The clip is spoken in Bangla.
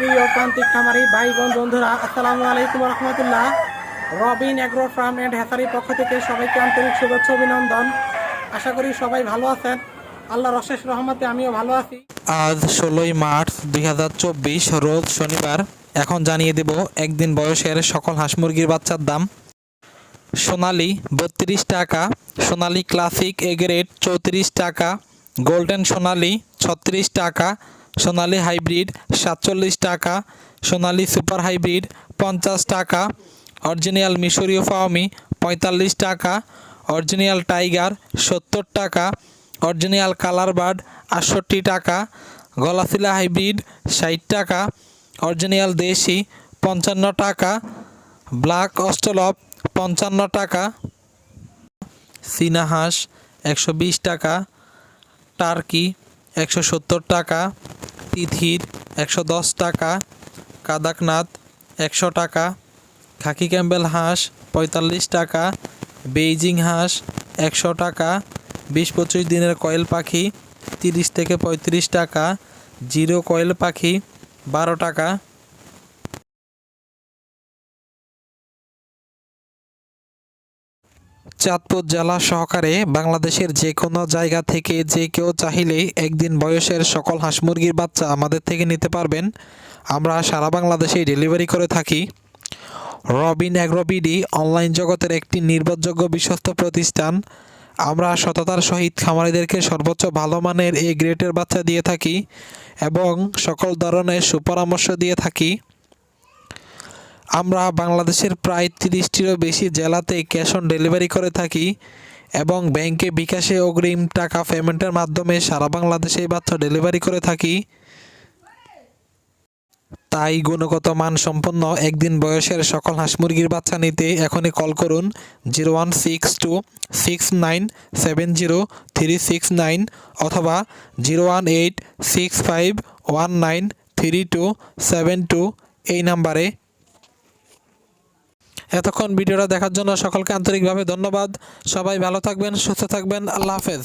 প্রিয় প্রান্তিক খামারি ভাই বোন বন্ধুরা, আসসালামু আলাইকুম রহমতুল্লাহ। রবিন অ্যাগ্রো ফার্ম অ্যান্ড হ্যাসারির পক্ষ থেকে সবাইকে আন্তরিক শুভেচ্ছা অভিনন্দন। আশা করি সবাই ভালো আছেন। আল্লাহ অশেষ রহমতে আমিও ভালো আছি। আজ ষোলোই মার্চ দুই হাজার চব্বিশ, রোজ শনিবার। এখন জানিয়ে দেব, একদিন বয়সের সকল হাঁস মুরগির বাচ্চার দাম। সোনালি বত্রিশ টাকা, সোনালি ক্লাসিক এ গ্রেড চৌত্রিশ টাকা, গোল্ডেন সোনালি ছত্রিশ টাকা সোনালি হাইব্রিড সাতচল্লিশ টাকা, সোনালি সুপার হাইব্রিড পঞ্চাশ টাকা, অরিজিনাল মিশরীয় ফাওমি পঁয়তাল্লিশ টাকা, অরিজিনাল টাইগার সত্তর টাকা, অরিজিনাল কালার বার্ড আটষট্টি টাকা, গলাশিলা হাইব্রিড ষাট টাকা, অরিজিনাল দেশি পঞ্চান্ন টাকা, ব্ল্যাক অস্টলপ পঞ্চান্ন টাকা, চীনা হাঁস একশো বিশ টাকা, টার্কি একশো সত্তর টাকা তিথির একশো দশ টাকা, কাদাকনাথ একশো টাকা, খাকি ক্যাম্বেল হাঁস পঁয়তাল্লিশ টাকা, বেইজিং হাঁস একশো টাকা, বিশ পঁচিশ দিনের কয়েল পাখি তিরিশ থেকে পঁয়ত্রিশ টাকা, জিরো কয়েল পাখি বারো টাকা চাঁদপুর জেলা সহকারে বাংলাদেশের যে কোনো জায়গা থেকে যে কেউ চাইলেই একদিন বয়সের সকল হাঁস মুরগির বাচ্চা আমাদের থেকে নিতে পারবেন। আমরা সারা বাংলাদেশেই ডেলিভারি করে থাকি। রবিন অ্যাগ্রোবিডি অনলাইন জগতের একটি নির্ভরযোগ্য বিশ্বস্ত প্রতিষ্ঠান। আমরা সততার সহিত খামারিদেরকে সর্বোচ্চ ভালো মানের এই গ্রেটের বাচ্চা দিয়ে থাকি এবং সকল ধরনের সুপরামর্শ দিয়ে থাকি। আমরা বাংলাদেশের প্রায় তিরিশটিরও বেশি জেলাতে ক্যাশ অন ডেলিভারি করে থাকি এবং ব্যাংকে বিকাশে অগ্রিম টাকা পেমেন্টের মাধ্যমে সারা বাংলাদেশে বাচ্চা ডেলিভারি করে থাকি। তাই গুণগত মান সম্পন্ন একদিন বয়সের সকল হাঁস মুরগির বাচ্চা নিতে এখনই কল করুন zero one six two six nine seven zero three six nine অথবা zero one eight six five one nine three two seven two এই নাম্বারে এতক্ষণ ভিডিওটা দেখার জন্য সকলকে আন্তরিকভাবে ধন্যবাদ। সবাই ভালো থাকবেন সুস্থ থাকবেন। আল্লাহ হাফেজ।